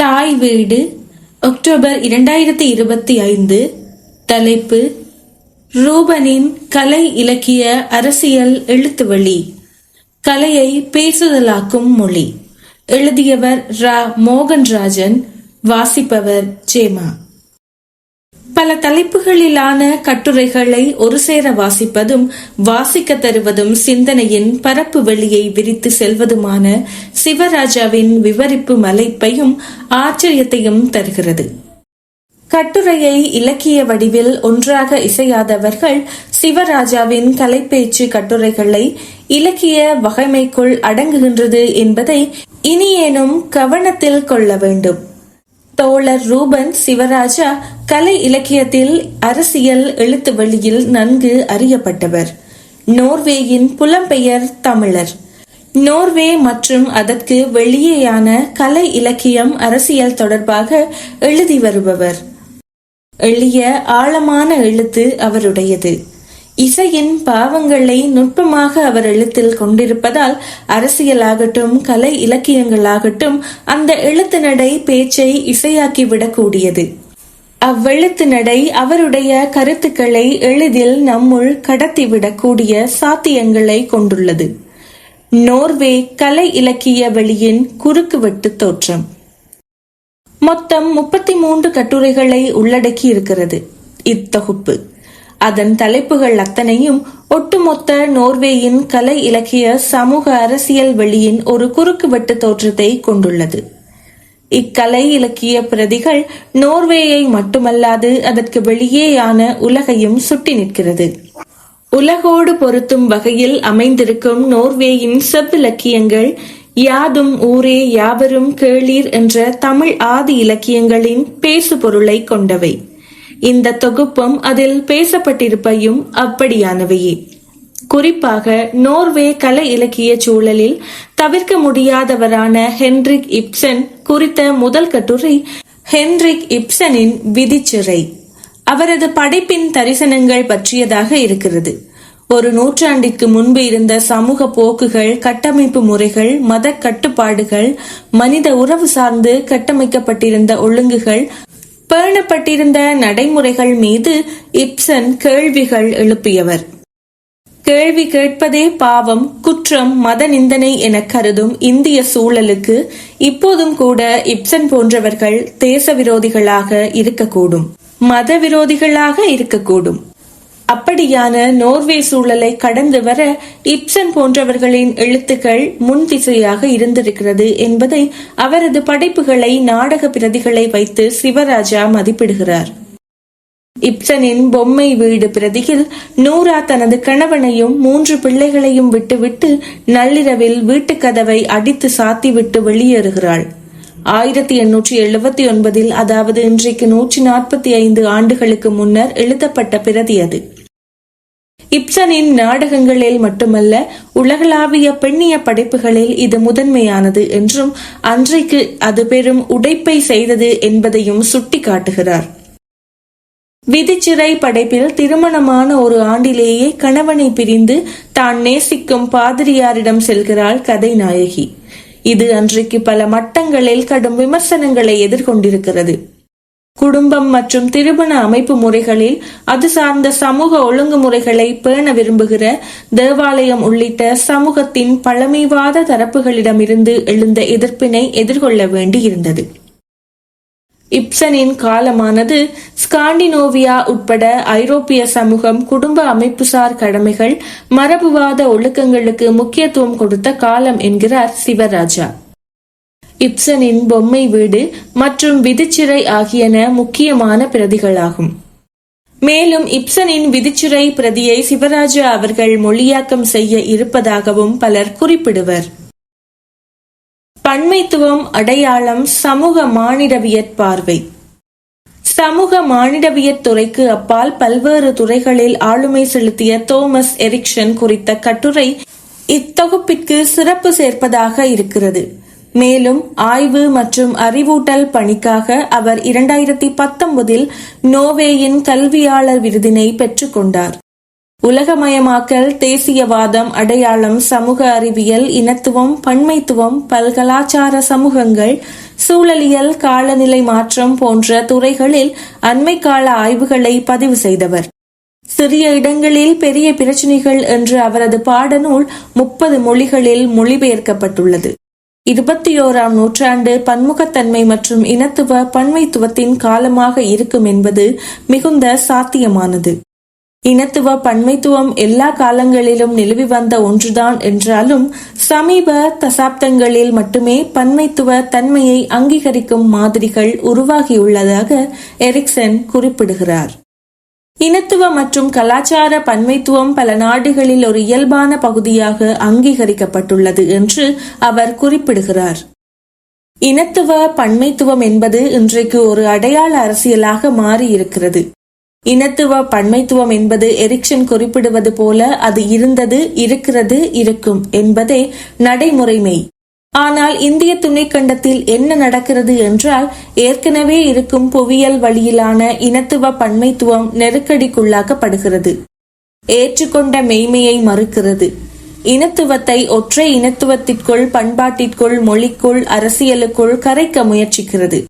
தாய் வீடு அக்டோபர் இரண்டாயிரத்தி இருபத்தி ஐந்து தலைப்பு ரூபனின் கலை இலக்கிய அரசியல் எழுத்துவழி கலையை பேசுதலாக்கும் மொழி எழுதியவர் ரா. மோகன்ராஜன் வாசிப்பவர் ஜேமா. பல தலைப்புகளிலான கட்டுரைகளை ஒரு சேர வாசிப்பதும் வாசிக்க தருவதும் சிந்தனையின் பரப்பு வெளியை விரித்து செல்வதுமான சிவராஜாவின் விவரிப்பு மலைப்பையும் ஆச்சரியத்தையும் தருகிறது. கட்டுரையை இலக்கிய வடிவில் ஒன்றாக இசையாதவர்கள் சிவராஜாவின் கலைப்பேச்சு கட்டுரைகளை இலக்கிய வகைமைக்குள் அடங்குகின்றது என்பதை இனியேனும் கவனத்தில் கொள்ள வேண்டும். தோழர் ரூபன் சிவராஜா கலை இலக்கியத்தில் அரசியல் எழுத்து வழியில் நன்கு அறியப்பட்டவர். நோர்வேயின் புலம்பெயர் தமிழர். நோர்வே மற்றும் அதற்கு வெளியேயான கலை இலக்கியம் அரசியல் தொடர்பாக எழுதி வருபவர். எளிய ஆழமான எழுத்து அவருடையது. இசையின் பாவங்களை நுட்பமாக அவர் எழுத்தில் கொண்டிருப்பதால் அரசியலாகட்டும் கலை இலக்கியங்களாகட்டும் அந்த எழுத்து நடை பேச்சை இசையாக்கிவிடக்கூடியது அவ்வெழுத்து நடை அவருடைய கருத்துக்களை எளிதில் நம்முள் கடத்திவிடக்கூடிய சாத்தியங்களை கொண்டுள்ளது. நோர்வே கலை இலக்கிய வெளியின் குறுக்குவெட்டு தோற்றம். மொத்தம் முப்பத்தி மூன்று கட்டுரைகளை உள்ளடக்கி இருக்கிறது இத்தொகுப்பு. அதன் தலைப்புகள் அத்தனையும் ஒட்டுமொத்த நோர்வேயின் கலை இலக்கிய சமூக அரசியல் வெளியின் ஒரு குறுக்குவெட்டு தோற்றத்தை கொண்டுள்ளது. இக்கலை இலக்கிய பிரதிகள் நோர்வேயை மட்டுமல்லாது அதற்கு வெளியேயான உலகையும் சுட்டி நிற்கிறது. உலகோடு பொருத்தும் வகையில் அமைந்திருக்கும் நோர்வேயின் செவ்விலக்கியங்கள் யாதும் ஊரே யாவரும் கேளீர் என்ற தமிழ் ஆதி இலக்கியங்களின் பேசு பொருளை கொண்டவை. இந்த தொகுப்பும் அதில் பேசப்பட்டிருப்பையும் அப்படியானவையே. குறிப்பாக நோர்வே கலை இலக்கிய சூழலில் தவிர்க்க முடியாதவரான ஹென்ரிக் இப்சன் குறித்த முதல் கட்டுரை ஹென்ரிக் இப்சனின் விதிச்சிறை. அவரது படைப்பின் தரிசனங்கள் பற்றியதாக இருக்கிறது. ஒரு நூற்றாண்டிற்கு முன்பு இருந்த சமூக போக்குகள் கட்டமைப்பு முறைகள் மத கட்டுப்பாடுகள் மனித உறவு சார்ந்து கட்டமைக்கப்பட்டிருந்த ஒழுங்குகள் பேணப்பட்டிருந்த நடைமுறைகள் மீது இப்சன் கேள்விகள் எழுப்பியவர். கேள்வி கேட்பதே பாவம் குற்றம் மத நிந்தனை என கருதும் இந்திய சூழலுக்கு இப்போதும் கூட இப்சன் போன்றவர்கள் தேச விரோதிகளாக இருக்கக்கூடும். மத விரோதிகளாக இருக்கக்கூடும். அப்படியான நோர்வே சூழலை கடந்து வர இப்சன் போன்றவர்களின் எழுத்துக்கள் முன் திசையாக இருந்திருக்கிறது என்பதை அவரது படைப்புகளை நாடக பிரதிகளை வைத்து சிவராஜா மதிப்பிடுகிறார். இப்சனின் பொம்மை வீடு பிரதியில் நூரா தனது கணவனையும் மூன்று பிள்ளைகளையும் விட்டுவிட்டு நள்ளிரவில் வீட்டுக் கதவை அடித்து சாத்திவிட்டு வெளியேறுகிறாள். ஆயிரத்தி எண்ணூற்றி எழுபத்தி ஒன்பதில் அதாவது இன்றைக்கு நூற்றி நாற்பத்தி ஐந்து ஆண்டுகளுக்கு முன்னர் எழுதப்பட்ட பிரதி அது. இப்சனின் நாடகங்களில் மட்டுமல்ல உலகளாவிய பெண்ணிய படைப்புகளில் இது முதன்மையானது என்றும் அன்றைக்கு அது பெரும் உடைப்பை செய்தது என்பதையும் சுட்டிக்காட்டுகிறார். விதிச்சிறை படைப்பில் திருமணமான ஒரு ஆண்டிலேயே கணவனை பிரிந்து தான் நேசிக்கும் பாதிரியாரிடம் செல்கிறாள் கதை நாயகி இது அன்றைக்கு பல மட்டங்களில் கடும் விமர்சனங்களை எதிர்கொண்டிருக்கிறது. குடும்பம் மற்றும் திருமண அமைப்பு முறைகளில் அது சார்ந்த சமூக ஒழுங்குமுறைகளை பேண விரும்புகிற தேவாலயம் உள்ளிட்ட சமூகத்தின் பழமைவாத தரப்புகளிடமிருந்து எழுந்த எதிர்ப்பினை எதிர்கொள்ள வேண்டியிருந்தது. இப்சனின் காலமானது ஸ்காண்டினோவியா உட்பட ஐரோப்பிய சமூகம் குடும்ப அமைப்புசார் கடமைகள் மரபுவாத ஒழுக்கங்களுக்கு முக்கியத்துவம் கொடுத்த காலம் என்கிறார் சிவராஜா. இப்சனின் பொம்மை வீடு மற்றும் விதிச்சிறை ஆகியன முக்கியமான பிரதிகளாகும். மேலும் இப்சனின் விதிச்சிறை பிரதியை சிவராஜா அவர்கள் மொழியாக்கம் செய்ய இருப்பதாகவும் பலர் குறிப்பிடுவர். பன்மைத்துவம் அடையாளம் சமூக மானிடவியற் பார்வை. சமூக மானிடவியற் துறைக்கு அப்பால் பல்வேறு துறைகளில் ஆளுமை செலுத்திய தோமஸ் எரிக்சன் குறித்த கட்டுரை இத்தொகுப்பிற்கு சிறப்பு சேர்ப்பதாக இருக்கிறது. மேலும் ஆய்வு மற்றும் அறிவூட்டல் பணிக்காக அவர் இரண்டாயிரத்தி பத்தொன்பதில் நோவேயின் கல்வியாளர் விருதினை பெற்றுக்கொண்டார். உலகமயமாக்கல் தேசியவாதம் அடையாளம் சமூக அறிவியல் இனத்துவம் பன்மைத்துவம் பல்கலாச்சார சமூகங்கள் சூழலியல் காலநிலை மாற்றம் போன்ற துறைகளில் அண்மை கால ஆய்வுகளை பதிவு செய்தவர். சிறிய இடங்களில் பெரிய பிரச்சினைகள் என்று அவரது பாடநூல் முப்பது மொழிகளில் மொழிபெயர்க்கப்பட்டுள்ளது. இருபத்தி ஓராம் நூற்றாண்டு பன்முகத்தன்மை மற்றும் இனத்துவ பன்மைத்துவத்தின் காலமாக இருக்கும் என்பது மிகுந்த சாத்தியமானது. இனத்துவ பன்மைத்துவம் எல்லா காலங்களிலும் நிலவி வந்த ஒன்றுதான் என்றாலும் சமீப தசாப்தங்களில் மட்டுமே பன்மைத்துவ தன்மையை அங்கீகரிக்கும் மாதிரிகள் உருவாகியுள்ளதாக எரிக்சன் குறிப்பிடுகிறார். இனத்துவ மற்றும் கலாச்சார பன்மைத்துவம் பல நாடுகளில் ஒரு இயல்பான பகுதியாக அங்கீகரிக்கப்பட்டுள்ளது என்று அவர் குறிப்பிடுகிறார். இனத்துவ பன்மைத்துவம் என்பது இன்றைக்கு ஒரு அடையாள அரசியலாக மாறியிருக்கிறது. இனத்துவ பன்மைத்துவம் என்பது எரிக்சன் குறிப்பிடுவது போல அது இருந்தது இருக்கிறது இருக்கும் என்பதே நடைமுறைமை. ஆனால் இந்திய துணைக்கண்டத்தில் என்ன நடக்கிறது என்றால் ஏற்கனவே இருக்கும் புவியியல் வழியிலான இனத்துவ பன்மைத்துவம் நெருக்கடிக்குள்ளாக்கப்படுகிறது. ஏற்றுக்கொண்ட மெய்மையை மறுக்கிறது. இனத்துவத்தை ஒற்றை இனத்துவத்திற்குள் பண்பாட்டிற்குள் மொழிக்குள் அரசியலுக்குள் கரைக்க முயற்சிக்கிறது.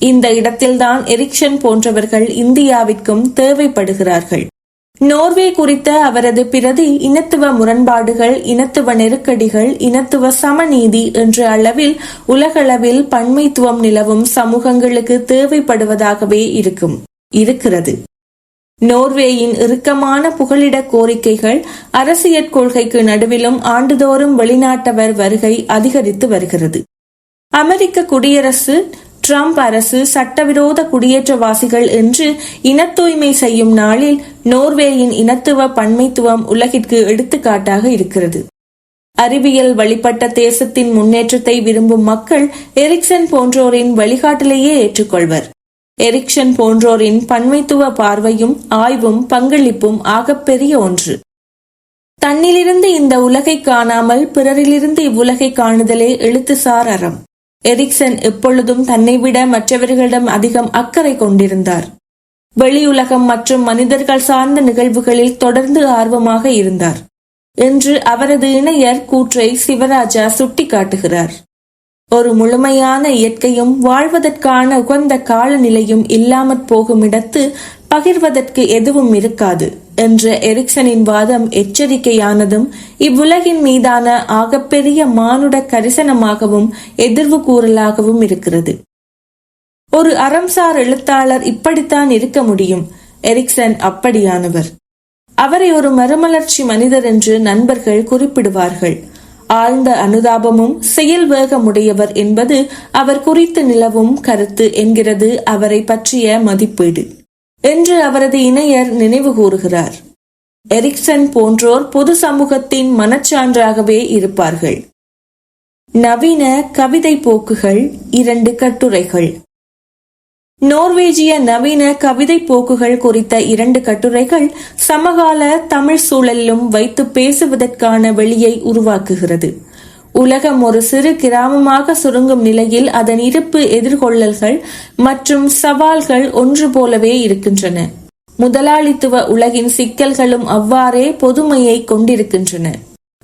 இந்த இடத்தில்தான் எரிக்சன் போன்றவர்கள் இந்தியாவிற்கும் தேவைப்படுகிறார்கள். நோர்வே குறித்த அவரது பிரதி இனத்துவ முரண்பாடுகள் இனத்துவ நெருக்கடிகள் இனத்துவ சமநீதி என்ற அளவில் உலகளவில் பன்மைத்துவம் நிலவும் சமூகங்களுக்கு தேவைப்படுவதாகவே இருக்கும் இருக்கிறது. நோர்வேயின் இறுக்கமான புகலிட கோரிக்கைகள் அரசியற் கொள்கைக்கு நடுவிலும் ஆண்டுதோறும் வெளிநாட்டவர் வருகை அதிகரித்து வருகிறது. அமெரிக்க குடியரசு ட்ரம்ப் அரசு சட்டவிரோத குடியேற்றவாசிகள் என்று இனத்தூய்மை செய்யும் நாளில் நோர்வேயின் இனத்துவ பன்மைத்துவம் உலகிற்கு எடுத்துக்காட்டாக இருக்கிறது. அறிவியல் வழிபட்ட தேசத்தின் முன்னேற்றத்தை விரும்பும் மக்கள் எரிக்சன் போன்றோரின் வழிகாட்டிலேயே ஏற்றுக்கொள்வர். எரிக்சன் போன்றோரின் பன்மைத்துவ பார்வையும் ஆய்வும் பங்களிப்பும் ஆகப்பெரிய ஒன்று. தன்னிலிருந்து இந்த உலகை காணாமல் பிறரிலிருந்து இவ்வுலகை காணுதலே எழுத்துசார் அறம். எரிக்சன் எப்பொழுதும் தன்னை விட மற்றவர்களிடம் அதிகம் அக்கறை கொண்டிருந்தார். வெளியுலகம் மற்றும் மனிதர்கள் சார்ந்த நிகழ்வுகளில் தொடர்ந்து ஆர்வமாக இருந்தார். என்று அவரது இணையர் கூற்றை சிவராஜா சுட்டிக்காட்டுகிறார். ஒரு முழுமையான இயற்கையும் வாழ்வதற்கான உகந்த காலநிலையும் இல்லாமற் போகும் இடத்து பகிர்வதற்கு எதுவும் இருக்காது என்ற எரிக்சனின் வாதம் எச்சரிக்கையானதும் இவ்வுலகின் மீதான ஆகப்பெரிய மானுட கரிசனமாகவும் எதிர்வு கூறலாகவும் இருக்கிறது. ஒரு அறம்சார் எழுத்தாளர் இப்படித்தான் இருக்க முடியும். எரிக்சன் அப்படியானவர். அவரை ஒரு மறுமலர்ச்சி மனிதர் என்று நண்பர்கள் குறிப்பிடுவார்கள். ஆழ்ந்த அனுதாபமும் செயல் வேகமுடையவர் என்பது அவர் குறித்து நிலவும் கருத்து என்கிறது அவரை பற்றிய மதிப்பீடு. என்று அவரது இணையர் நினைவு கூறுகிறார். எரிக்சன் போன்றோர் பொது சமூகத்தின் மனச்சான்றாகவே இருப்பார்கள். நவீன கவிதை போக்குகள் இரண்டு கட்டுரைகள். நோர்வேஜிய நவீன கவிதை போக்குகள் குறித்த இரண்டு கட்டுரைகள் சமகால தமிழ் சூழலிலும் வைத்து பேசுவதற்கான வெளியை உருவாக்குகிறது. உலகம் ஒரு சிறு கிராமமாக சுருங்கும் நிலையில் அதன் இருப்பு எதிர்கொள்ளல்கள் மற்றும் சவால்கள் ஒன்று போலவே இருக்கின்றன. முதலாளித்துவ உலகின் சிக்கல்களும் அவ்வாறே பொதுமையை கொண்டிருக்கின்றன.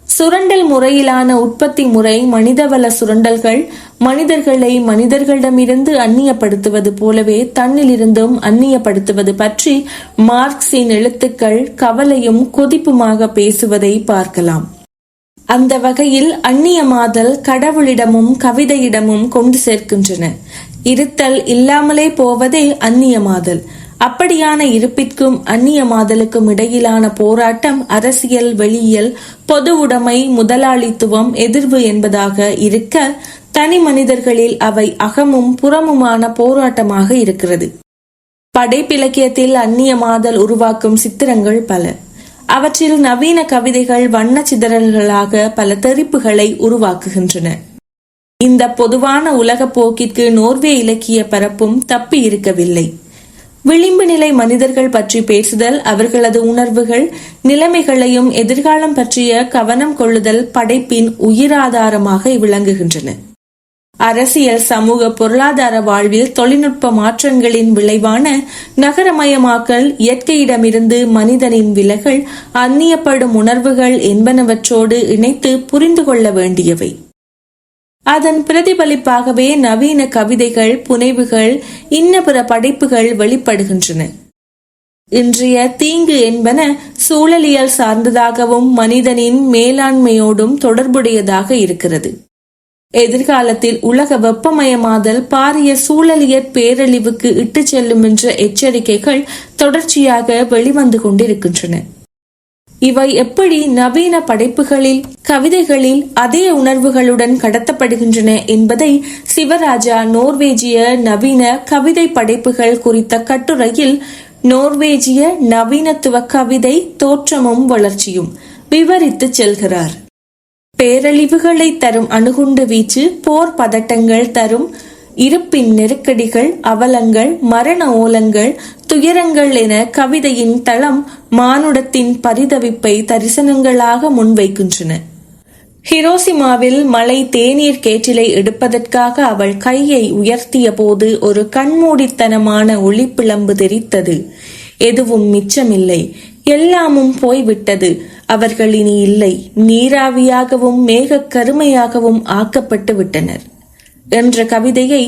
சுரண்டல் முறையிலான உற்பத்தி முறை மனிதவள சுரண்டல்கள் மனிதர்களை மனிதர்களிடமிருந்து அந்நியப்படுத்துவது போலவே தன்னிலிருந்தும் அந்நியப்படுத்துவது பற்றி மார்க்சின் எழுத்துக்கள் கவலையும் கொதிப்புமாக பேசுவதை பார்க்கலாம். அந்த வகையில் அந்நியமாதல் கடவுளிடமும் கவிதையிடமும் கொண்டு சேர்க்கின்றன. இருத்தல் இல்லாமலே போவதே அந்நியமாதல். அப்படியான இருப்பிற்கும் அந்நியமாதலுக்கும் இடையிலான போராட்டம் அரசியல் வெளியியல் பொது உடைமை முதலாளித்துவம் எதிர்வு என்பதாக இருக்க தனி மனிதர்களில் அவை அகமும் புறமுமான போராட்டமாக இருக்கிறது. படைப்பிலக்கியத்தில் அந்நியமாதல் உருவாக்கும் சித்திரங்கள் பல. அவற்றில் நவீன கவிதைகள் வண்ண சிதறல்களாக பல தெரிப்புகளை உருவாக்குகின்றன. இந்த பொதுவான உலக போக்கிற்கு நோர்வே இலக்கிய பரப்பும் தப்பி இருக்கவில்லை. விளிம்பு நிலை மனிதர்கள் பற்றி பேசுதல் அவர்களது உணர்வுகள் நிலைமைகளையும் எதிர்காலம் பற்றிய கவனம் கொள்ளுதல் படைப்பின் உயிராதாரமாக விளங்குகின்றன. அரசியல் சமூக பொருளாதார வாழ்வில் தொழில்நுட்ப மாற்றங்களின் விளைவான நகரமயமாக்கல் இயற்கையிடமிருந்து மனிதனின் விலகல் அந்நியப்படும் உணர்வுகள் என்பனவற்றோடு இணைத்து புரிந்து கொள்ள வேண்டியவை. அதன் பிரதிபலிப்பாகவே நவீன கவிதைகள் புனைவுகள் இன்ன பிற படைப்புகள் வெளிப்படுகின்றன. இன்றைய தீங்கு என்பன சூழலியல் சார்ந்ததாகவும் மனிதனின் மேலாண்மையோடும் தொடர்புடையதாக இருக்கிறது. எதிர்காலத்தில் உலக வெப்பமயமாதல் பாரிய சூழலியற் பேரழிவுக்கு இட்டுச் செல்லும் என்ற எச்சரிக்கைகள் தொடர்ச்சியாக வெளிவந்து கொண்டிருக்கின்றன. இவை எப்படி நவீன படைப்புகளில் கவிதைகளில் அதே உணர்வுகளுடன் கடத்தப்படுகின்றன என்பதை சிவராஜா நோர்வேஜிய நவீன கவிதை படைப்புகள் குறித்த கட்டுரையில் நோர்வேஜிய நவீனத்துவ கவிதை தோற்றமும் வளர்ச்சியும் விவரித்துச் செல்கிறார். பேரழிவுகளை தரும் அணுகுண்டு வீச்சு போர் பதட்டங்கள் தரும் இருப்பின் நெருக்கடிகள் அவலங்கள் மரண ஓலங்கள் துயரங்கள் என கவிதையின் தளம் மானுடத்தின் பரிதவிப்பை தரிசனங்களாக முன்வைக்கின்றன. ஹிரோசிமாவில் மழை தேநீர் கேட்டிலை எடுப்பதற்காக அவள் கையை உயர்த்திய போது ஒரு கண்மூடித்தனமான ஒளிப்பிளம்பு தெரித்தது. எதுவும் மிச்சமில்லை. எல்லாமும் போய்விட்டது. அவர்கள் இனி இல்லை. நீராவியாகவும் மேக கருமையாகவும் ஆக்கப்பட்டு விட்டனர். என்ற கவிதையை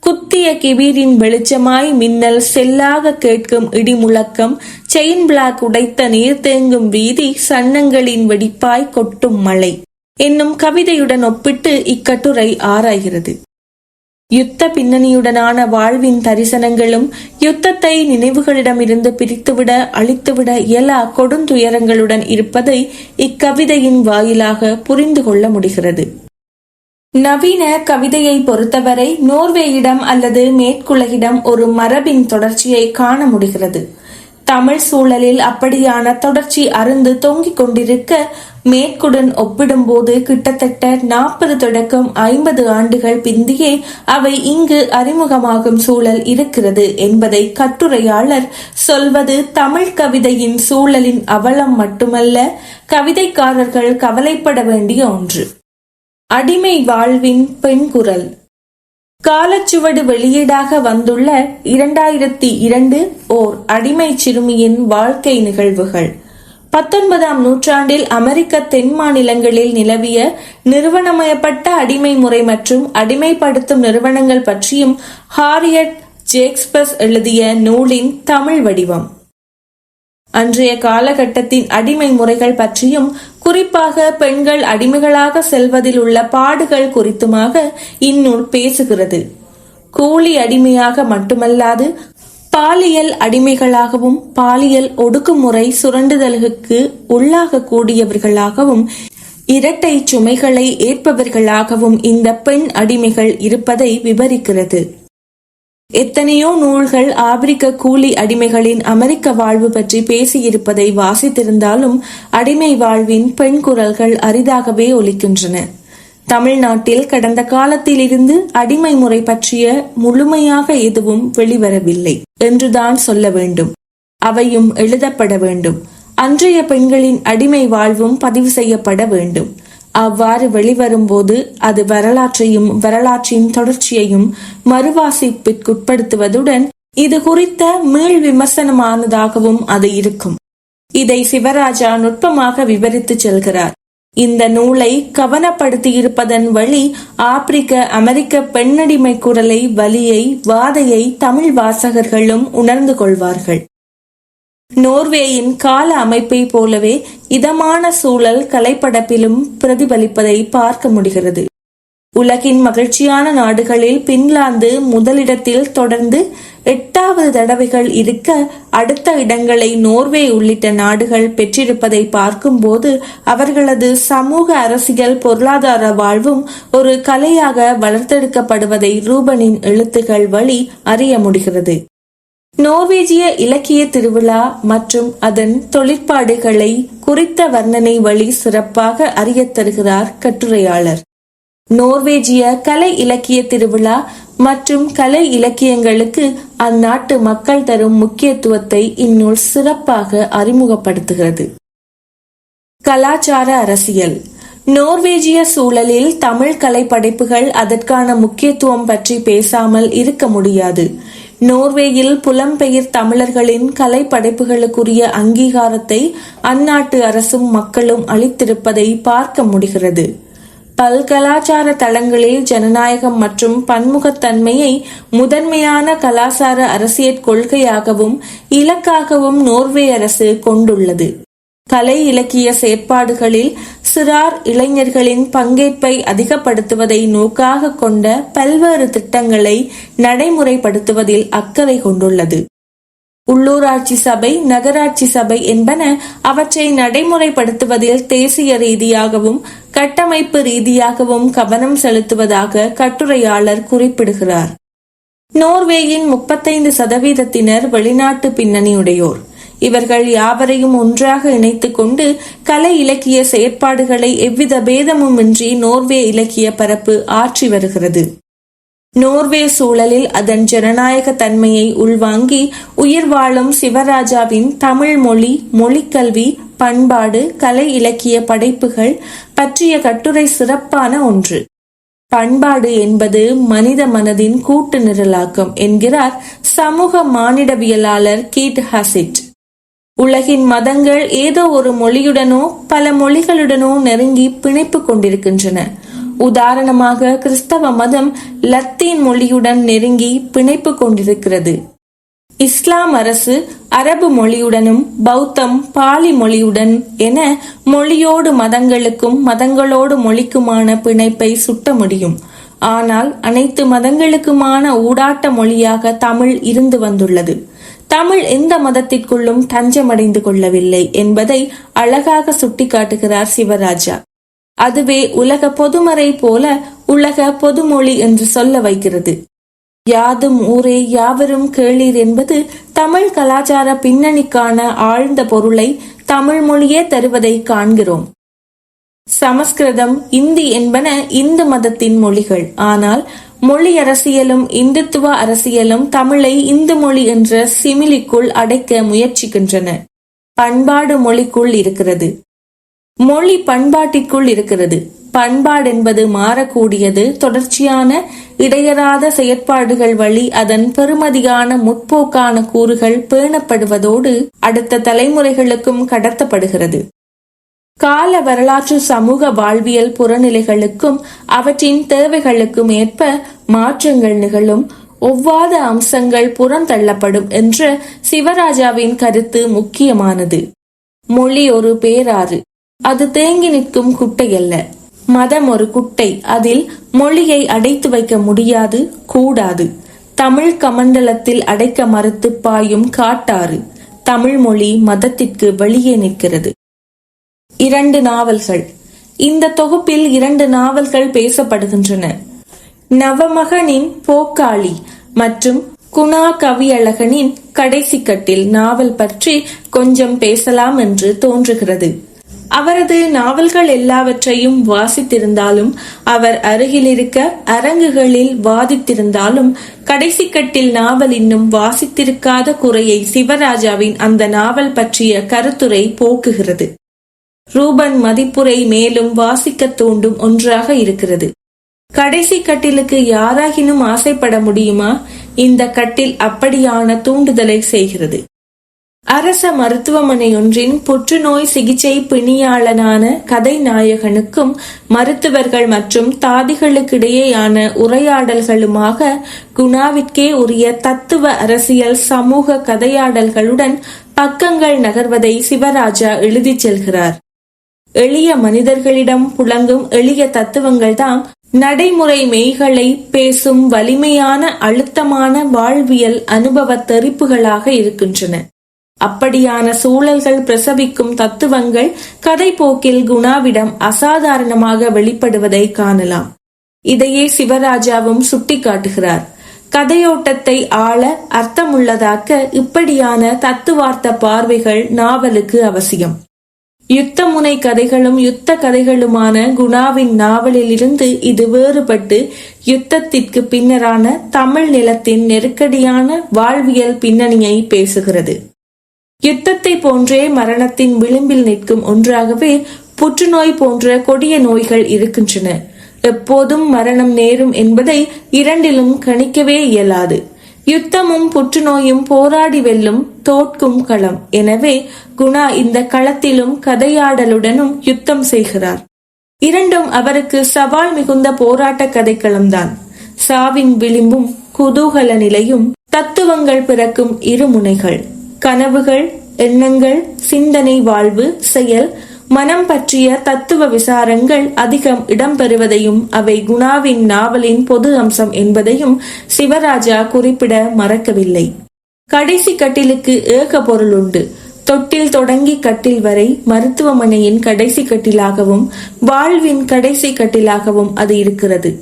குத்திய கிபீரின் வெளிச்சமாய் மின்னல் செல்லாக கேட்கும் இடிமுழக்கம் செயின் பிளாக் உடைத்த நீர் தேங்கும் வீதி சன்னங்களின் வெடிப்பாய் கொட்டும் மழை. என்னும் கவிதையுடன் ஒப்பிட்டு இக்கட்டுரை ஆராய்கிறது. யுத்த பின்னணியுடனான வாழ்வின் தரிசனங்களும் யுத்தத்தை நினைவுகளிடமிருந்து பிரித்துவிட அழித்துவிட எல்லா கொடுந்துயரங்களுடன் இருப்பதை இக்கவிதையின் வாயிலாக புரிந்து கொள்ள முடிகிறது. நவீன கவிதையை பொறுத்தவரை நோர்வேயிடம் அல்லது மேற்குலகிடம் ஒரு மரபின் தொடர்ச்சியை காண முடிகிறது. தமிழ் சூழலில் அப்படியான தொடர்ச்சி அருந்து தொங்கிக் கொண்டிருக்க மேற்குடன் ஒப்பிடும்போது கிட்டத்தட்ட நாற்பது தொடக்கம் ஐம்பது ஆண்டுகள் பிந்தியே அவை இங்கு அறிமுகமாகும் சூழல் இருக்கிறது என்பதை கட்டுரையாளர் சொல்வது தமிழ் கவிதையின் சூழலின் அவலம் மட்டுமல்ல கவிதைக்காரர்கள் கவலைப்பட வேண்டிய ஒன்று. அடிமை வாழ்வின் பெண் குரல். காலச்சுவடு வெளியீடாக வந்துள்ள இரண்டாயிரத்தி இரண்டு ஓர் அடிமை சிறுமியின் வாழ்க்கை நிகழ்வுகள். பத்தொன்பதாம் நூற்றாண்டில் அமெரிக்க தென் மாநிலங்களில் நிலவிய நிறுவனமயப்பட்ட அடிமை முறை மற்றும் அடிமைப்படுத்தும் நிறுவனங்கள் பற்றியும் ஹாரியட் ஜேக்ஸ்பஸ் எழுதிய நூலின் தமிழ் வடிவம். அன்றைய காலகட்டத்தின் அடிமை முறைகள் பற்றியும் குறிப்பாக பெண்கள் அடிமைகளாக செல்வதில் உள்ள பாடுகள் குறித்துமாக இந்நூல் பேசுகிறது. கூலி அடிமையாக மட்டுமல்லாது பாலியல் அடிமைகளாகவும் பாலியல் ஒடுக்குமுறை சுரண்டுதலுக்கு உள்ளாகக்கூடியவர்களாகவும் இரட்டை சுமைகளை ஏற்பவர்களாகவும் இந்த பெண் அடிமைகள் இருப்பதை விவரிக்கிறது. எத்தனையோ நூல்கள் ஆப்பிரிக்க கூலி அடிமைகளின் அமெரிக்க வாழ்வு பற்றி பேசியிருப்பதை வாசித்திருந்தாலும் அடிமை வாழ்வின் பெண் குரல்கள் அரிதாகவே ஒலிக்கின்றன. தமிழ்நாட்டில் கடந்த காலத்திலிருந்து அடிமை முறை பற்றிய முழுமையாக எதுவும் வெளிவரவில்லை என்றுதான் சொல்ல வேண்டும். அவையும் எழுதப்பட வேண்டும். அன்றைய பெண்களின் அடிமை வாழ்வும் பதிவு செய்யப்பட வேண்டும். அவ்வாறு வெளிவரும்போது அது வரலாற்றையும் வரலாற்றின் தொடர்ச்சியையும் மறுவாசிப்பிற்குட்படுத்துவதுடன் இது குறித்த மீள் விமர்சனமானதாகவும் அது இருக்கும். இதை சிவராஜா நுட்பமாக விவரித்து செல்கிறார். இந்த நூலை கவனப்படுத்தியிருப்பதன் வழி ஆப்பிரிக்க அமெரிக்க பெண்ணடிமை குரலை வலியை வாதையை தமிழ் வாசகர்களும் உணர்ந்து கொள்வார்கள். நோர்வேயின் கால அமைப்பை போலவே இதமான சூழல் கலைப்படப்பிலும் பிரதிபலிப்பதை பார்க்க முடிகிறது. உலகின் மகிழ்ச்சியான நாடுகளில் பின்லாந்து முதலிடத்தில் தொடர்ந்து எட்டாவது தடவைகள் இருக்க அடுத்த இடங்களை நோர்வே உள்ளிட்ட நாடுகள் பெற்றிருப்பதை பார்க்கும்போது அவர்களது சமூக அரசியல் பொருளாதார வாழ்வும் ஒரு கலையாக வளர்த்தெடுக்கப்படுவதை ரூபனின் எழுத்துகள் வழி அறிய முடிகிறது. நோர்வேஜிய இலக்கிய திருவிழா மற்றும் அதன் தொழிற்பாடுகளை குறித்த வர்ணனை வழி சிறப்பாக அறியத் தருகிறார் கட்டுரையாளர். நோர்வேஜிய கலை இலக்கிய திருவிழா மற்றும் கலை இலக்கியங்களுக்கு அந்நாட்டு மக்கள் தரும் முக்கியத்துவத்தை இந்நூல் சிறப்பாக அறிமுகப்படுத்துகிறது. கலாச்சார அரசியல். நோர்வேஜிய சூழலில் தமிழ் கலை படைப்புகள் அதற்கான முக்கியத்துவம் பற்றி பேசாமல் இருக்க முடியாது. நோர்வேயில் புலம்பெயர் தமிழர்களின் கலை படைப்புகளுக்குரிய அங்கீகாரத்தை அந்நாட்டு அரசும் மக்களும் அளித்திருப்பதை பார்க்க முடிகிறது. பல்கலாச்சார தளங்களில் ஜனநாயகம் மற்றும் பன்முகத்தன்மையை முதன்மையான கலாசார அரசியற் கொள்கையாகவும் இலக்காகவும் நோர்வே அரசு கொண்டுள்ளது. கலை இலக்கிய செயற்பாடுகளில் சிறார் இளைஞர்களின் பங்கேற்பை அதிகப்படுத்துவதை நோக்காக கொண்ட பல்வேறு திட்டங்களை நடைமுறைப்படுத்துவதில் அக்கறை கொண்டுள்ளது. உள்ளூராட்சி சபை நகராட்சி சபை என்பன அவற்றை நடைமுறைப்படுத்துவதில் தேசிய ரீதியாகவும் கட்டமைப்பு ரீதியாகவும் கவனம் செலுத்துவதாக கட்டுரையாளர் குறிப்பிடுகிறார். நோர்வேயின் முப்பத்தைந்து சதவீதத்தினர் வெளிநாட்டு பின்னணியுடையோர். இவர்கள் யாவரையும் ஒன்றாக இணைத்துக் கொண்டு கலை இலக்கிய செயற்பாடுகளை எவ்வித பேதமுமின்றி நோர்வே இலக்கிய பரப்பு ஆற்றி வருகிறது. நோர்வே சூழலில் அதன் ஜனநாயக தன்மையை உள்வாங்கி உயிர் வாழும் சிவராஜாவின் தமிழ் மொழி மொழிக்கல்வி பண்பாடு கலை இலக்கிய படைப்புகள் பற்றிய கட்டுரை சிறப்பான ஒன்று. பண்பாடு என்பது மனித மனதின் கூட்டு நிரலாக்கம் என்கிறார் சமூக மானிடவியலாளர் கீட் ஹசிட். உலகின் மதங்கள் ஏதோ ஒரு மொழியுடனோ பல மொழிகளுடனோ நெருங்கி பிணைப்பு கொண்டிருக்கின்றன. உதாரணமாக கிறிஸ்தவ மதம் லத்தீன் மொழியுடன் நெருங்கி பிணைப்பு கொண்டிருக்கிறது. இஸ்லாம் அரசு அரபு மொழியுடனும் பௌத்தம் பாலி மொழியுடன் என மொழியோடு மதங்களுக்கும் மதங்களோடு மொழிக்குமான பிணைப்பை சுட்ட முடியும். ஆனால் அனைத்து மதங்களுக்குமான ஊடாட்ட மொழியாக தமிழ் இருந்து வந்துள்ளது. தமிழ் எந்த மதத்திற்குள்ளும் தஞ்சமடைந்து கொள்ளவில்லை என்பதை அழகாக சுட்டிக்காட்டுகிறார் சிவராஜா. அதுவே உலக பொதுமறை போல உலக பொதுமொழி என்று சொல்ல வைக்கிறது. யாதும் ஊரே யாவரும் கேளீர் என்பது தமிழ் கலாச்சார பின்னணிக்கான ஆழ்ந்த பொருளை தமிழ் மொழியே தருவதை காண்கிறோம். சமஸ்கிருதம் இந்தி என்பன இந்து மதத்தின் மொழிகள். ஆனால் மொழி அரசியலும் இந்துத்துவ அரசியலும் தமிழை இந்து மொழி என்ற சிமிலிக்குள் அடைக்க முயற்சிக்கின்றன. பண்பாடு மொழிக்குள் இருக்கிறது. மொழி பண்பாட்டிற்குள் இருக்கிறது. பண்பாடு என்பது மாறக்கூடியது. தொடர்ச்சியான இடையறாத செயற்பாடுகள் வழி அதன் பெருமதியான முற்போக்கான கூறுகள் பேணப்படுவதோடு அடுத்த தலைமுறைகளுக்கும் கடத்தப்படுகிறது. கால வரலாற்று சமூக வாழ்வியல் புறநிலைகளுக்கும் அவற்றின் தேவைகளுக்கும் ஏற்ப மாற்றங்கள் நிகழும். ஒவ்வாத அம்சங்கள் புறந்தள்ளப்படும் என்ற சிவராஜாவின் கருத்து முக்கியமானது. மொழி ஒரு பேராறு. அது தேங்கி நிற்கும் குட்டை அல்ல. மதம் ஒரு குட்டை. அதில் மொழியை அடைத்து வைக்க முடியாது கூடாது. தமிழ் கமண்டலத்தில் அடைக்க மறுத்து பாயும் காட்டாறு. தமிழ் மொழி மதத்திற்கு வெளியே நிற்கிறது. இரண்டு நாவல்கள். இந்த தொகுப்பில் இரண்டு நாவல்கள் பேசப்படுகின்றன. நவமகனின் போக்காளி மற்றும் குணா கவியழகனின் கடைசி கட்டில் நாவல் பற்றி கொஞ்சம் பேசலாம் என்று தோன்றுகிறது. அவரது நாவல்கள் எல்லாவற்றையும் வாசித்திருந்தாலும் அவர் அருகிலிருக்க அரங்குகளில் வாதித்திருந்தாலும் கடைசி கட்டில் நாவல் இன்னும் வாசித்திருக்காத குறையை சிவராஜாவின் அந்த நாவல் பற்றிய கருத்துரை போக்குகிறது. ரூபன் மதிப்புரை மேலும் வாசிக்க தூண்டும் ஒன்றாக இருக்கிறது. கடைசி கட்டிலுக்கு யாராகினும் ஆசைப்பட முடியுமா? இந்த கட்டில் அப்படியான தூண்டுதலை செய்கிறது. அரச மருத்துவமனை ஒன்றின் புற்றுநோய் சிகிச்சை பிணியாளனான கதை நாயகனுக்கும் மருத்துவர்கள் மற்றும் தாதிகளுக்கிடையேயான உரையாடல்களுமாக குணாவிற்கே உரிய தத்துவ அரசியல் சமூக கதையாடல்களுடன் பக்கங்கள் நகர்வதை சிவராஜா எழுதிச் செல்கிறார். எளிய மனிதர்களிடம் புழங்கும் எளிய தத்துவங்கள்தாம் நடைமுறை மெய்களை பேசும் வலிமையான அழுத்தமான வாழ்வியல் அனுபவ தெரிப்புகளாக இருக்கின்றன. அப்படியான சூழல்கள் பிரசவிக்கும் தத்துவங்கள் கதை போக்கில் குணாவிடம் அசாதாரணமாக வெளிப்படுவதை காணலாம். இதையே சிவராஜாவும் சுட்டிக்காட்டுகிறார். கதையோட்டத்தை ஆள அர்த்தமுள்ளதாக்க இப்படியான தத்துவார்த்த பார்வைகள் நாவலுக்கு அவசியம். யுத்த முனை கதைகளும் யுத்த கதைகளுமான குணாவின் நாவலிலிருந்து இது வேறுபட்டு யுத்தத்திற்கு பின்னரான தமிழ் நிலத்தின் நெருக்கடியான வாழ்வியல் பின்னணியை பேசுகிறது. யுத்தத்தை போன்றே மரணத்தின் விளிம்பில் நிற்கும் ஒன்றாகவே புற்றுநோய் போன்ற கொடிய நோய்கள் இருக்கின்றன. எப்போதும் மரணம் நேரும் என்பதை இரண்டிலும் கணிக்கவே இயலாது. யுத்தமும் புற்றுநோயும் போராடி வெல்லும் தோற்கும் களம். எனவே குணா இந்த களத்திலும் கதையாடலுடனும் யுத்தம் செய்கிறார். இரண்டும் அவருக்கு சவால் மிகுந்த போராட்ட கதைக்களம்தான். சாவின் விளிம்பும் குதூகல நிலையும் தத்துவங்கள் பிறக்கும் இருமுனைகள் கனவுகள் எண்ணங்கள் சிந்தனை வாழ்வு செயல் மனம் பற்றிய தத்துவ விசாரங்கள் அதிகம் இடம்பெறுவதையும் அவை குணாவின் நாவலின் பொது அம்சம் என்பதையும் சிவராஜா குறிப்பிட மறக்கவில்லை. கடைசி கட்டிலுக்கு ஏக பொருள் உண்டு. தொட்டில் தொடங்கி கட்டில் வரை மருத்துவமனையின் கடைசி கட்டிலாகவும் வாழ்வின் கடைசி கட்டிலாகவும் அது இருக்கிறது.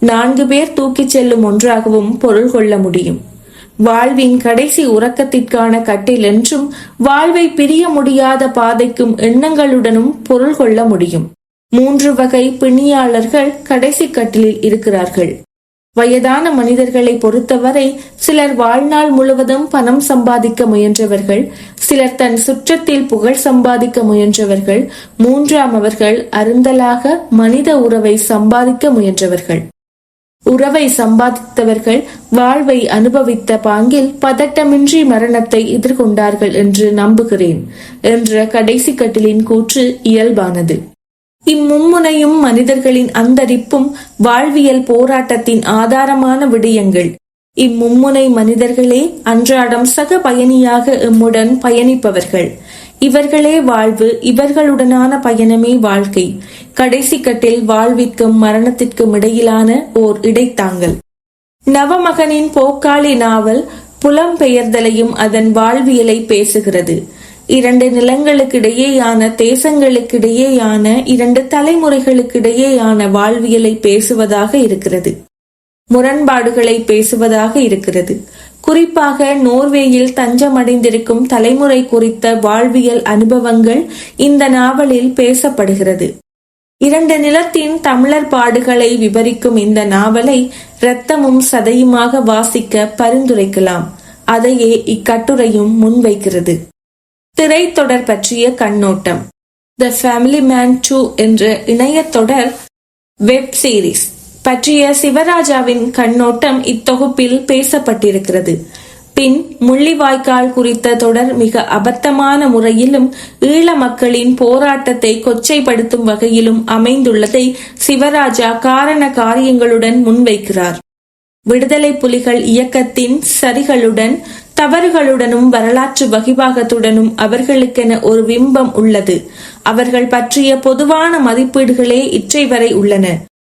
நான்கு பேர் தூக்கிச் செல்லும் ஒன்றாகவும் பொருள் கொள்ள முடியும். வாழ்வின் கடைசி உறக்கத்திற்கான கட்டில் என்றும் வாழ்வை பிரிய முடியாத பாதைக்கும் எண்ணங்களுடனும் பொருள் கொள்ள முடியும். மூன்று வகை பிணியாளர்கள் கடைசி கட்டிலில் இருக்கிறார்கள். வயதான மனிதர்களை பொறுத்தவரை சிலர் வாழ்நாள் முழுவதும் பணம் சம்பாதிக்க முயன்றவர்கள் சிலர் தன் சுற்றத்தில் புகழ் சம்பாதிக்க முயன்றவர்கள் மூன்றாம் அவர்கள் அருந்தலாக மனித உறவை சம்பாதிக்க முயன்றவர்கள். உறவை சம்பாதித்தவர்கள் வாழ்வை அனுபவித்த பாங்கில் பதட்டமின்றி மரணத்தை எதிர்கொண்டார்கள் என்று நம்புகிறேன் என்ற கடைசி கட்டிலின் கூற்று இயல்பானது. இம்மும்முனையும் மனிதர்களின் அந்தரிப்பும் வாழ்வியல் போராட்டத்தின் ஆதாரமான விடயங்கள். இம்மும்முனை மனிதர்களே அன்றாடம் சக பயணியாக எம்முடன் பயணிப்பவர்கள். இவர்களே வாழ்வு இவர்களுடனான பயணமே வாழ்க்கை. கடைசி கட்டில் வாழ்விற்கும் மரணத்திற்கும் இடையிலான ஓர் இடைத்தாங்கல். நவமகனின் போக்காளி நாவல் புலம்பெயர்தலையும் அதன் வாழ்வியலை பேசுகிறது. இரண்டு நிலங்களுக்கிடையேயான தேசங்களுக்கிடையேயான இரண்டு தலைமுறைகளுக்கிடையேயான வாழ்வியலை பேசுவதாக இருக்கிறது. முரண்பாடுகளை பேசுவதாக இருக்கிறது. குறிப்பாக நோர்வேயில் தஞ்சமடைந்திருக்கும் தலைமுறை குறித்த வாழ்வியல் அனுபவங்கள் இந்த நாவலில் பேசப்படுகிறது. இரண்டு நிலத்தின் தமிழர் பாடுகளை விவரிக்கும் இந்த நாவலை இரத்தமும் சதையுமாக வாசிக்க பரிந்துரைக்கலாம். அதையே இக்கட்டுரையும் முன்வைக்கிறது. திரைத்தொடர் பற்றிய கண்ணோட்டம். த ஃபேமிலி மேன் டூ என்ற இணையத்தொடர் வெப் சீரிஸ். பற்றிய சிவராஜாவின் கண்ணோட்டம் இத்தொகுப்பில் பேசப்பட்டிருக்கிறது. பின் முள்ளிவாய்க்கால் குறித்த தொடர் மிக அபத்தமான முறையிலும் ஈழ மக்களின் போராட்டத்தை கொச்சைப்படுத்தும் வகையிலும் அமைந்துள்ளதை சிவராஜா காரண காரியங்களுடன் முன்வைக்கிறார். விடுதலை புலிகள் இயக்கத்தின் சரிகளுடன் தவறுகளுடனும் வரலாற்று வகிபாகத்துடனும் அவர்களுக்கென ஒரு பிம்பம் உள்ளது. அவர்கள் பற்றிய பொதுவான மதிப்பீடுகளே இற்றை வரை உள்ளன.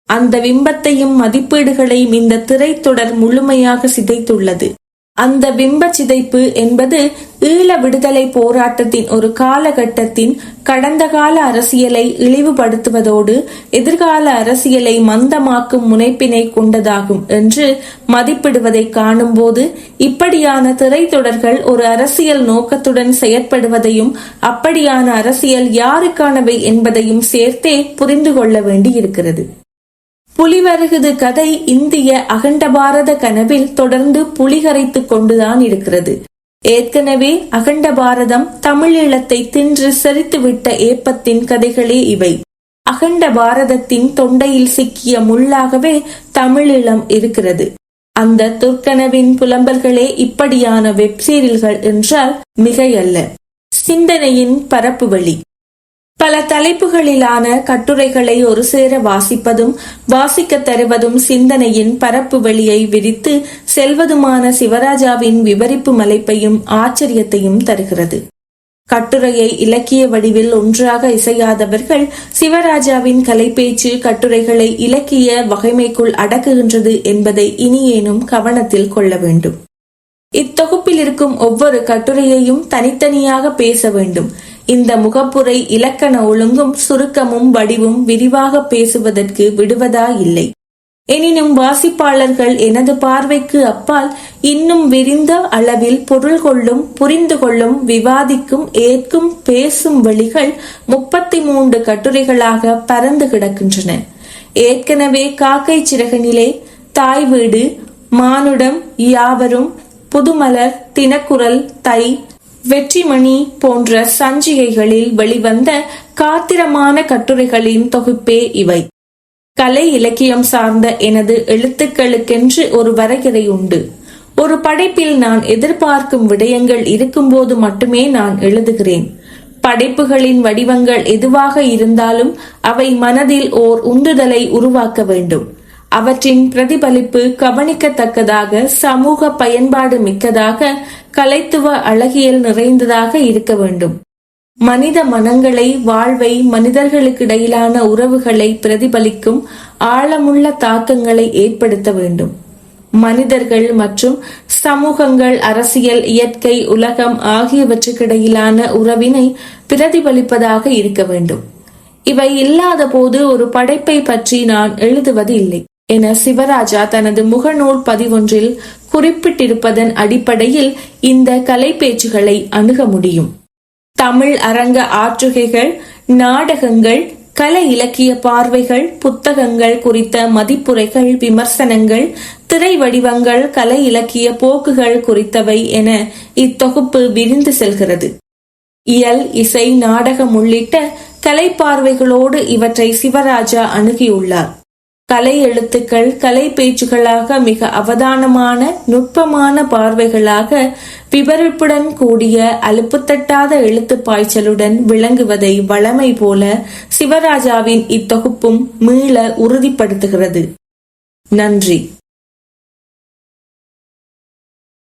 அந்த பிம்பத்தையும் மதிப்பீடுகளையும் இந்த திரைத்தொடர் முழுமையாக சிதைத்துள்ளது. அந்த பிம்ப சிதைப்பு என்பது ஈழ விடுதலை போராட்டத்தின் ஒரு காலகட்டத்தின் கடந்த கால அரசியலை இழிவுபடுத்துவதோடு எதிர்கால அரசியலை மந்தமாக்கும் முனைப்பினை கொண்டதாகும் என்று மதிப்பிடுவதை காணும்போது இப்படியான திரைத்தொடர்கள் ஒரு அரசியல் நோக்கத்துடன் செயற்படுவதையும் அப்படியான அரசியல் யாருக்கானவை என்பதையும் சேர்த்தே புரிந்து கொள்ள வேண்டியிருக்கிறது. புலிவருகுது கதை இந்திய அகண்ட பாரத கனவில் தொடர்ந்து புலிகரைத்துக் கொண்டுதான் இருக்கிறது. ஏற்கனவே அகண்ட பாரதம் தமிழீழத்தை தின்று செறித்துவிட்ட ஏப்பத்தின் கதைகளே இவை. அகண்ட பாரதத்தின் தொண்டையில் சிக்கிய முள்ளாகவே தமிழீழம் இருக்கிறது. அந்த துர்க்கனவின் புலம்பல்களே இப்படியான வெப்சீரியல்கள் என்றால் மிகையல்ல. சிந்தனையின் பரப்பு வழி. பல தலைப்புகளிலான கட்டுரைகளை ஒரு சேர வாசிப்பதும் வாசிக்க தருவதும் சிந்தனையின் பரப்பு வெளியை விரித்து செல்வதுமான சிவராஜாவின் விவரிப்பு மலைப்பையும் ஆச்சரியத்தையும் தருகிறது. கட்டுரையை இலக்கிய வடிவில் ஒன்றாக இசையாதவர்கள் சிவராஜாவின் கலைப்பேச்சு கட்டுரைகளை இலக்கிய வகைமைக்குள் அடக்குகின்றது என்பதை இனியேனும் கவனத்தில் கொள்ள வேண்டும். இத்தொகுப்பில் இருக்கும் ஒவ்வொரு கட்டுரையையும் தனித்தனியாக பேச வேண்டும். இந்த முகப்புரை இலக்கண ஒழுங்கும் சுருக்கமும் வடிவும் விரிவாக பேசுவதற்கு விடுவதா இல்லை. எனினும் வாசிப்பாளர்கள் எனது பார்வைக்கு அப்பால் இன்னும் விரிந்த அளவில் பொருள் கொள்ளும் புரிந்து கொள்ளும் விவாதிக்கும் ஏற்கும் பேசும் வழிகள் முப்பத்தி மூன்று கட்டுரைகளாக பறந்து கிடக்கின்றன. ஏற்கனவே காக்கை சிறகனிலே தாய் வீடு மானுடம் யாவரும் புதுமலர் தினக்குரல் தை வெற்றிமணி போன்ற சஞ்சிகைகளில் வெளிவந்த காத்திரமான கட்டுரைகளின் தொகுப்பே இவை. கலை இலக்கியம் சார்ந்த எனது எழுத்துக்களுக்கென்று ஒரு வரையறை உண்டு. ஒரு படைப்பில் நான் எதிர்பார்க்கும் விடயங்கள் இருக்கும்போது மட்டுமே நான் எழுதுகிறேன். படைப்புகளின் வடிவங்கள் எதுவாக இருந்தாலும் அவை மனதில் ஓர் உந்துதலை உருவாக்க வேண்டும். அவற்றின் பிரதிபலிப்பு கவனிக்கத்தக்கதாக சமூக பயன்பாடு மிக்கதாக கலைத்துவ அழகியல் நிறைந்ததாக இருக்க வேண்டும். மனித மனங்களை வாழ்வை மனிதர்களுக்கிடையிலான உறவுகளை பிரதிபலிக்கும் ஆழமுள்ள தாக்கங்களை ஏற்படுத்த வேண்டும். மனிதர்கள் மற்றும் சமூகங்கள் அரசியல் இயற்கை உலகம் ஆகியவற்றுக்கிடையிலான உறவினை பிரதிபலிப்பதாக இருக்க வேண்டும். இவை இல்லாத போது ஒரு படைப்பை பற்றி நான் எழுதுவது இல்லை என சிவராஜா தனது முகநூல் பதிவொன்றில் குறிப்பிட்டிருப்பதன் அடிப்படையில் இந்த கலை பேச்சுகளை அணுக முடியும். தமிழ் அரங்க ஆற்றுகைகள் நாடகங்கள் கலை இலக்கிய பார்வைகள் புத்தகங்கள் குறித்த மதிப்புரைகள் விமர்சனங்கள் திரை வடிவங்கள் கலை இலக்கிய போக்குகள் குறித்தவை என இத்தொகுப்பு விரிந்து செல்கிறது. இயல் இசை நாடகம் உள்ளிட்ட கலைப்பார்வைகளோடு இவற்றை சிவராஜா அணுகியுள்ளார். கலை எழுத்துக்கள் கலை பேச்சுகளாக மிக அவதானமான நுட்பமான பார்வைகளாக விவரிப்புடன் கூடிய அலுப்புத்தட்டாத எழுத்து பாய்ச்சலுடன் விளங்குவதை வளமை போல சிவராஜாவின் இத்தொகுப்பும் மீள உறுதிப்படுத்துகிறது. நன்றி.